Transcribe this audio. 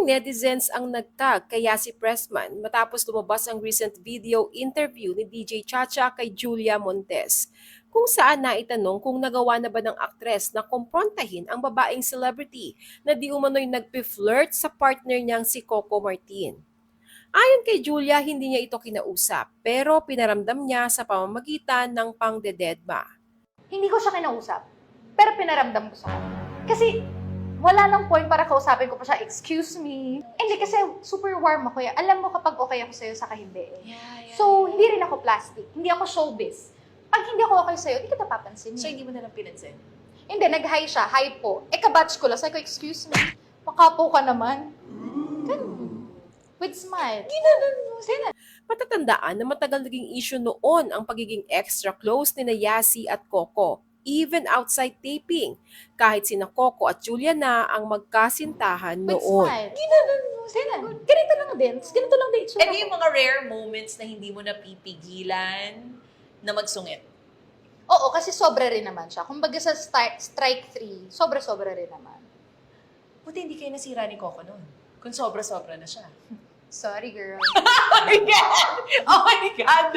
Maraming netizens ang nagtag kaya si Pressman matapos lumabas ang recent video interview ni DJ Chacha kay Julia Montes kung saan naitanong kung nagawa na ba ng aktres na kumprontahin ang babaeng celebrity na di umano'y nagpi-flirt sa partner niyang si Coco Martin. Ayon kay Julia, hindi niya ito kinausap pero pinaramdam niya sa pamamagitan ng pangdededma. Hindi ko siya kinausap, pero pinaramdam ko sa kanya. Kasi wala nang point para kausapin ko pa siya, excuse me. Hindi kasi super warm ako. eh. Alam mo kapag okay ako sa'yo, saka hindi. eh. So, hindi rin ako plastic. Hindi ako showbiz. Pag hindi ako okay sa'yo, hindi kita papansin. So, eh. hindi mo na lang pinansin? Hindi, nag-hi siya. Hi po. Eh, kabatch ko lang. Sabi ko, excuse me. Makapo ka naman. Ganun. With smile. Ginanon mo. Sina? Patatandaan na matagal naging issue noon ang pagiging extra close ni na Yasi at Coco, even outside taping, kahit sina Coco at Julia na ang magkasintahan With noon. smile. Ginanon mo. Sina? Ganito lang din. Ganito lang din. ko. yung mga rare moments na hindi mo napipigilan na magsungit. Oo, kasi sobra rin naman siya. Kumbaga sa stri- strike 3, sobra-sobra rin naman. Buti hindi kayo nasira ni Coco noon. Kung sobra-sobra na siya. Sorry, girl. Oh my God! Oh my God!